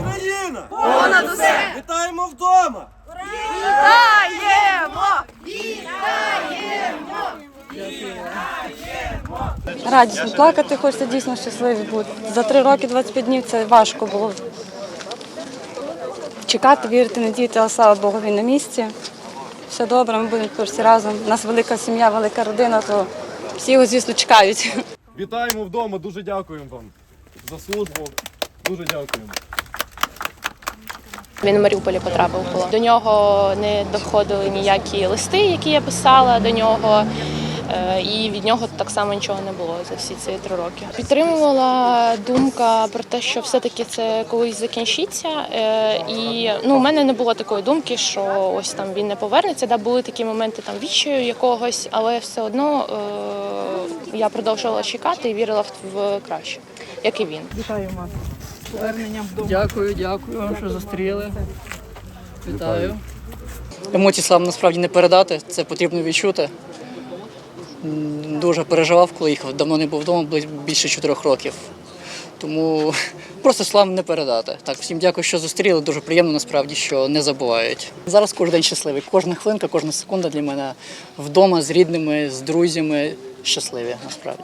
Україна! Понад усе! Вітаємо вдома! Радісно плакати, хочеться дійсно щасливі бути. За три роки 25 днів це важко було. Чекати, вірити, надіяти, але слава Богу, він на місці. Все добре, ми будемо всі разом. У нас велика сім'я, велика родина, то всі його, звісно, чекають. Вітаємо вдома, дуже дякуємо вам за службу. Дуже дякуємо. Він в Маріуполі потрапив полон. До нього не доходили ніякі листи, які я писала до нього. Е, І від нього так само нічого не було за всі ці три роки. Підтримувала думка про те, що все-таки це колись закінчиться. е, І ну, у мене не було такої думки, що ось там він не повернеться. Да, були такі моменти там відчаю якогось, але все одно е, я продовжувала чекати і вірила в, в краще, як і він. Дякую, дякую вам, що зустріли. Вітаю. Емоцій слав насправді не передати, це потрібно відчути. Дуже переживав, коли їхав. Давно не був вдома, більше чотирьох років. Тому просто слав не передати. Так, всім дякую, що зустріли. Дуже приємно насправді, що не забувають. Зараз кожен день щасливий. Кожна хвилинка, кожна секунда для мене вдома з рідними, з друзями щасливі насправді.